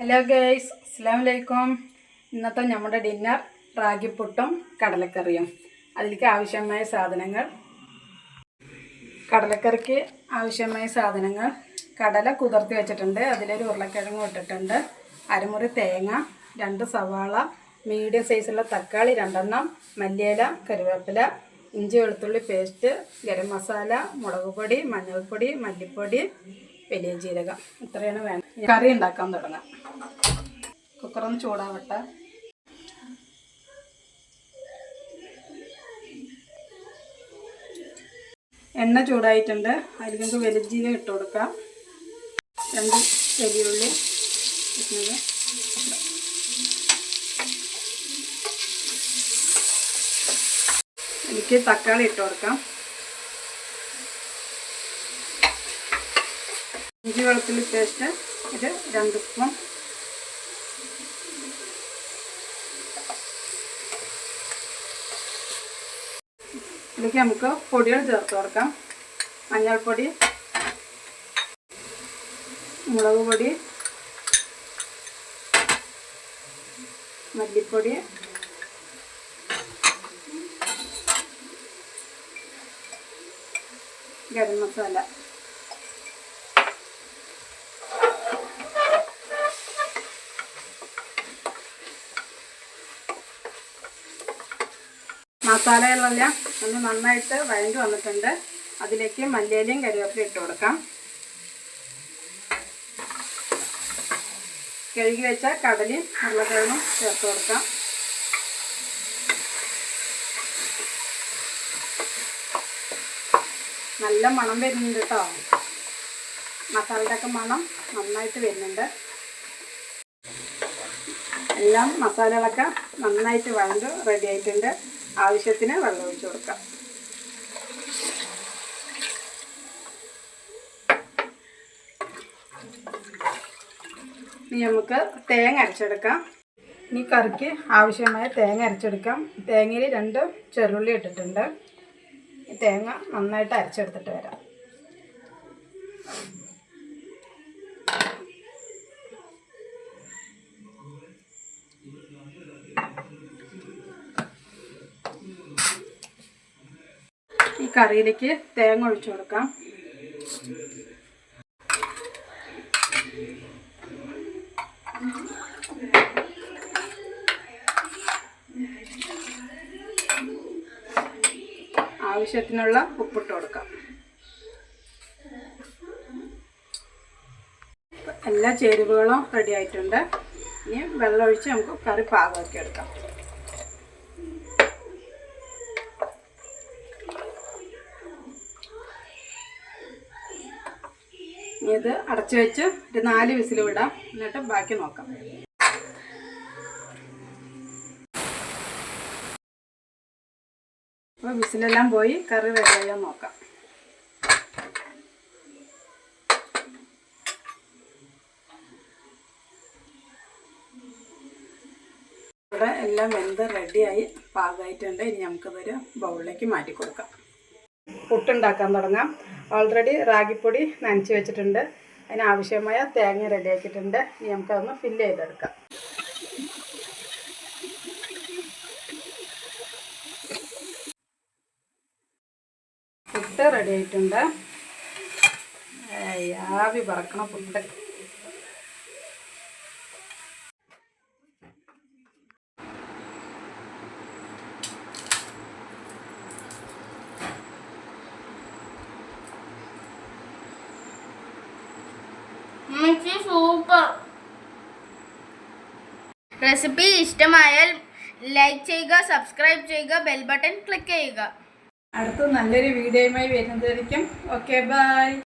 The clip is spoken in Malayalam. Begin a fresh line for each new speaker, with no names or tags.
ഹലോ ഗേയ്സ് അസ്സാം വലൈക്കും ഇന്നത്തെ നമ്മുടെ ഡിന്നർ റാഗിപ്പുട്ടും കടലക്കറിയും. അതിലേക്ക് ആവശ്യമായ സാധനങ്ങൾ. കടലക്കറിക്ക് ആവശ്യമായ സാധനങ്ങൾ. കടല കുതിർത്തി വെച്ചിട്ടുണ്ട്. അതിലൊരു ഉരുളക്കിഴങ്ങ് ഇട്ടിട്ടുണ്ട്. അരമുറി തേങ്ങ രണ്ട് സവാള മീഡിയം സൈസുള്ള തക്കാളി രണ്ടെണ്ണം മല്ലിയില കരുവേപ്പില ഇഞ്ചി വെളുത്തുള്ളി പേസ്റ്റ് ഗരം മസാല മുളക് പൊടി മഞ്ഞൾപ്പൊടി മല്ലിപ്പൊടി വലിയ ജീരകം. ഇത്രയാണ് വേണ്ടത്. കറി ഉണ്ടാക്കാൻ തുടങ്ങാം. കുക്കറൊന്ന് ചൂടാവട്ടെ. എണ്ണ ചൂടായിട്ടുണ്ട്. അതിൽ നമുക്ക് വെലുജീരകം ഇട്ട് കൊടുക്കാം. രണ്ട് ചെറിയുള്ളി ഇട്ടത് എനിക്ക് തക്കാളി ഇട്ട് കൊടുക്കാം. ഇഞ്ചി വെളുത്തുള്ളി പേസ്റ്റ് ഇത് രണ്ട് സ്പൂൺ ഇതിലേക്ക് നമുക്ക് പൊടികൾ ചേർത്ത് കൊടുക്കാം. മഞ്ഞൾപ്പൊടി മുളക് പൊടി മല്ലിപ്പൊടി ഗരം മസാല. മസാലകളെല്ലാം ഒന്ന് നന്നായിട്ട് വഴണ്ടി വന്നിട്ടുണ്ട്. അതിലേക്ക് മല്ലിയിലയും കരിവേപ്പിലും ഇട്ട് കൊടുക്കാം. കഴുകി വെച്ച കടലയും ഉരുളക്കിഴങ്ങും ചേർത്ത് കൊടുക്കാം. നല്ല മണം വരുന്നുണ്ട് കേട്ടോ മസാലയുടെ ഒക്കെ മണം നന്നായിട്ട് വരുന്നുണ്ട്. എല്ലാം മസാലകളൊക്കെ നന്നായിട്ട് വഴണ്ട് റെഡി ആയിട്ടുണ്ട്. ആവശ്യത്തിന് വെള്ളം ഒഴിച്ചു കൊടുക്കാം. ഇനി നമുക്ക് തേങ്ങ അരച്ചെടുക്കാം. ഇനി കറിക്ക് ആവശ്യമായ തേങ്ങ അരച്ചെടുക്കാം. തേങ്ങയിൽ രണ്ട് ചെറുള്ളി ഇട്ടിട്ടുണ്ട്. തേങ്ങ നന്നായിട്ട് അരച്ചെടുത്തിട്ട് വരാം. കറിയിലേക്ക് തേങ്ങ ഒഴിച്ചു കൊടുക്കാം. ആവശ്യത്തിനുള്ള ഉപ്പിട്ട് കൊടുക്കാം. എല്ലാ ചേരുവകളും റെഡി ആയിട്ടുണ്ട്. ഇനി വെള്ളമൊഴിച്ച് നമുക്ക് കറി പാകമാക്കി എടുക്കാം ഇത് അടച്ചു വെച്ച് ഒരു നാല് വിസിൽ വിടാം. എന്നിട്ട് ബാക്കി നോക്കാം. അപ്പോൾ വിസിലെല്ലാം പോയി കറി റെഡിയായാൽ നോക്കാം. ഇവിടെ എല്ലാം വെന്ത് റെഡിയായി പാകമായിട്ടുണ്ട്. ഇനി നമുക്കതൊരു ബൗളിലേക്ക് മാറ്റി കൊടുക്കാം. പുട്ടുണ്ടാക്കാൻ തുടങ്ങാം. ഓൾറെഡി റാഗിപ്പൊടി നനച്ച് വെച്ചിട്ടുണ്ട്. അതിനാവശ്യമായ തേങ്ങ റെഡിയാക്കിയിട്ടുണ്ട് ഇനി നമുക്കതൊന്ന് ഫില്ല് ചെയ്തെടുക്കാം. പുട്ട് റെഡി ആയിട്ടുണ്ട്. ആവി പറക്കണ പുട്ട്.
സൂപ്പർ റെസിപ്പി ഇഷ്ടമായാൽ ലൈക്ക് ചെയ്യുക സബ്സ്ക്രൈബ് ചെയ്യുക ബെൽ ബട്ടൺ ക്ലിക്ക് ചെയ്യുക.
അടുത്ത നല്ലൊരു വീഡിയോയുമായി വരുന്നതായിരിക്കും. Okay bye